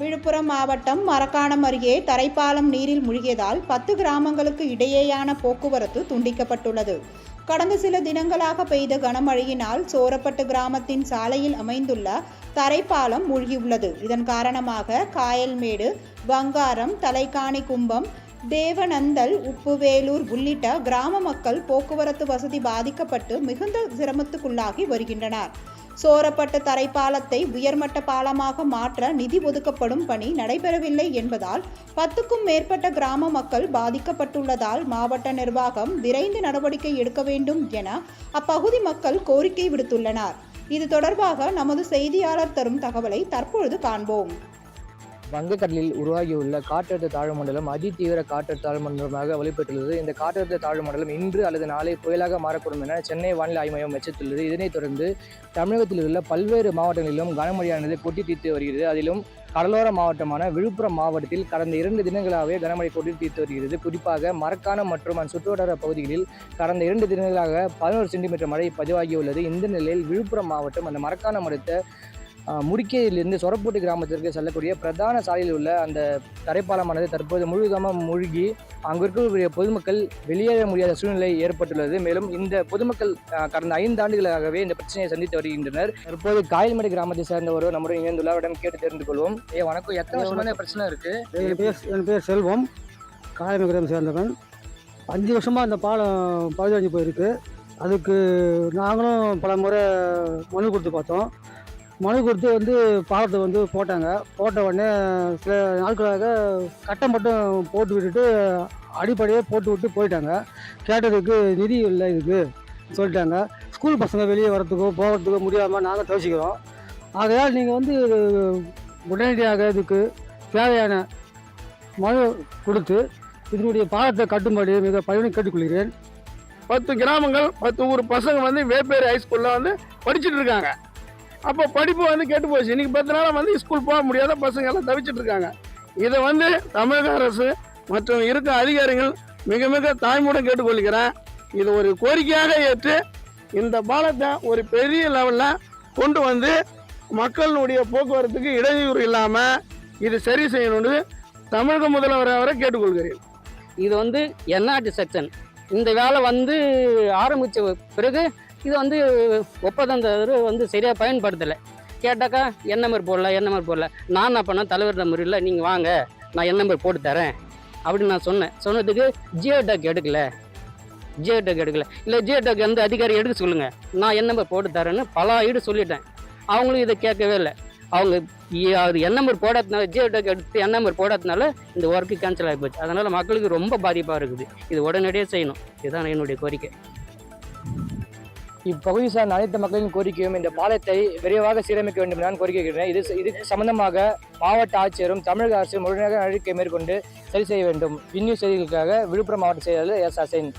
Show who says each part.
Speaker 1: விழுப்புரம் மாவட்டம் மரக்காணம் அருகே தரைப்பாலம் நீரில் மூழ்கியதால் பத்து கிராமங்களுக்கு இடையேயான போக்குவரத்து துண்டிக்கப்பட்டுள்ளது. கடந்த சில தினங்களாக பெய்த கனமழையினால் சோரப்பட்டு கிராமத்தின் சாலையில் அமைந்துள்ள தரைப்பாலம் மூழ்கியுள்ளது. இதன் காரணமாக காயல்மேடு வங்காரம் தலைக்காணி கும்பம் தேவநந்தல் உப்புவேலூர் உள்ளிட்ட கிராம மக்கள் போக்குவரத்து வசதி பாதிக்கப்பட்டு மிகுந்த சிரமத்துக்குள்ளாகி வருகின்றனர். சோரப்பட்ட தரைப்பாலத்தை உயர்மட்ட பாலமாக மாற்ற நிதி ஒதுக்கப்படும் பணி நடைபெறவில்லை என்பதால் பத்துக்கும் மேற்பட்ட கிராம மக்கள் பாதிக்கப்பட்டுள்ளதால் மாவட்ட நிர்வாகம் விரைந்து நடவடிக்கை எடுக்க வேண்டும் என அப்பகுதி மக்கள் கோரிக்கை விடுத்துள்ளனர். இது தொடர்பாக நமது செய்தியாளர் தரும் தகவலை தற்பொழுது காண்போம்.
Speaker 2: வங்கக்கடலில் உருவாகியுள்ள காற்றழுத்த தாழ்வு மண்டலம் அதிதீவிர காற்றழுத்த தாழ்வு மண்டலமாக வலுப்பெற்றுள்ளது. இந்த காற்றழுத்த தாழ்வு மண்டலம் இன்று அல்லது நாளை புயலாக மாறக்கூடும் என சென்னை வானிலை ஆய்வு மையம் எச்சரித்துள்ளது. இதனைத் தொடர்ந்து தமிழகத்தில் உள்ள பல்வேறு மாவட்டங்களிலும் கனமழையானது கொட்டி தீர்த்து வருகிறது. அதிலும் கடலோர மாவட்டமான விழுப்புரம் மாவட்டத்தில் கடந்த இரண்டு தினங்களாகவே கனமழை கொட்டி தீர்த்து வருகிறது. குறிப்பாக மரக்காணம் மற்றும் அதன் சுற்றுவட்டார பகுதிகளில் கடந்த இரண்டு தினங்களாக பதினோரு சென்டிமீட்டர் மழை பதிவாகியுள்ளது. இந்த நிலையில் விழுப்புரம் மாவட்டம் அந்த மரக்காணம் அடுத்த ஆஹ், முடிக்கையிலிருந்து சொரப்பூட்டு கிராமத்திற்கு செல்லக்கூடிய பிரதான சாலையில் உள்ள அந்த தரைப்பாலமானது தற்போது முழுவதுமாக மூழ்கி அங்கு இருக்கக்கூடிய பொதுமக்கள் வெளியேற முடியாத சூழ்நிலை ஏற்பட்டுள்ளது. மேலும் இந்த பொதுமக்கள் கடந்த ஐந்து ஆண்டுகளாகவே இந்த பிரச்சனையை சந்தித்து வருகின்றனர். தற்போது காயல்மேடு கிராமத்தை சேர்ந்த ஒரு நம்முடைய இணைந்துள்ளவரிடம் கேட்டு தெரிந்து கொள்வோம். ஏ வணக்கம். எத்தனை வருஷமா பிரச்சனை இருக்கு?
Speaker 3: என் பேர் என் பேர் செல்வம். காயமங்கலம் சேர்ந்தவன். அஞ்சு வருஷமாக அந்த பாலம் பழுதடைஞ்சு போயிருக்கு. அதுக்கு நாங்களும் பல முறை மனு கொடுத்து பார்த்தோம். மனு கொடுத்து வந்து பாலத்தை வந்து போட்டாங்க. போட்ட உடனே சில நாட்களாக கட்டை மட்டும் போட்டு விட்டுட்டு அடிப்படையே போட்டு விட்டு போயிட்டாங்க. கேட்டதுக்கு நிதி இல்லை இதுக்கு சொல்லிட்டாங்க. ஸ்கூல் பசங்க வெளியே வரத்துக்கோ போகிறதுக்கோ முடியாமல் நாங்கள் தோசிக்கிறோம் ஆகையால் நீங்கள் வந்து உடனடியாக இதுக்கு தேவையான மனு கொடுத்து இதனுடைய பாலத்தை கட்டும்படி மிக பணிவுடன் கேட்டுக்கொள்கிறேன்.
Speaker 4: பத்து கிராமங்கள் பத்து ஊர் பசங்க வந்து வேப்பேரி ஹைஸ்கூலில் வந்து படிச்சுட்டு இருக்காங்க. அப்போ படிப்பு வந்து கெட்டு போச்சு. இன்னைக்கு பத்து நாளாக வந்து ஸ்கூல் போக முடியாத பசங்க எல்லாம் தவிச்சிட்டு இருக்காங்க. இதை வந்து தமிழக அரசு மற்றும் இருக்க அதிகாரிகள் மிக மிக தாய்மூடம் கேட்டுக்கொள்கிறேன். இது ஒரு கோரிக்கையாக ஏற்று இந்த பாலத்தை ஒரு பெரிய லெவலில் கொண்டு வந்து மக்களுடைய போக்குவரத்துக்கு இடையூறு இல்லாமல் இது சரி செய்யணும்னு தமிழக முதல்வர் அவரை கேட்டுக்கொள்கிறேன்.
Speaker 5: இது வந்து என்ஆர்டி செக்ஷன் இந்த வேலை வந்து ஆரம்பித்த பிறகு இது வந்து ஒப்பந்தந்தர் வந்து சரியாக பயன்படுத்தலை. கேட்டாக்கா என்ன நம்பர் போடல என்ன மாதிரி போடல. நான் என்ன பண்ணேன்? தலைவர் நம்பர் இல்லை நீங்கள் வாங்க. நான் என் நம்பர் போட்டு தரேன். அப்படின்னு நான் சொன்னேன். சொன்னதுக்கு ஜியோ டாக் எடுக்கல. ஜியோ டாக் எடுக்கல. இல்லை ஜியோ டாக் வந்து அதிகாரி எடுக்க சொல்லுங்கள் நான் என் நம்பர் போட்டு தரேன்னு பல ஈடு சொல்லிட்டேன். அவங்களும் இதை கேட்கவே இல்லை. அவங்க அவர் அது என் நம்பர் போடாதனால ஜியோ டாக் எடுத்து என் நம்பர் போடாதனால இந்த ஒர்க்கு கேன்சல் ஆகி போச்சு. அதனால் மக்களுக்கு ரொம்ப பாதிப்பாக இருக்குது. இது உடனடியாக செய்யணும். இதுதான் என்னுடைய கோரிக்கை.
Speaker 2: இப்பகுதி சார்ந்த அனைத்து மக்களின் கோரிக்கையும் இந்த பாலத்தை விரைவாக சீரமைக்க வேண்டும் என நான் கோரிக்கை இது இது சம்பந்தமாக மாவட்ட ஆட்சியரும் தமிழக அரசும் முழுமையாக நடவடிக்கை மேற்கொண்டு சரி செய்ய வேண்டும். விண்ணியூ செய்திகளுக்காக விழுப்புரம் மாவட்ட செயலாளர் எஸ் அசைன்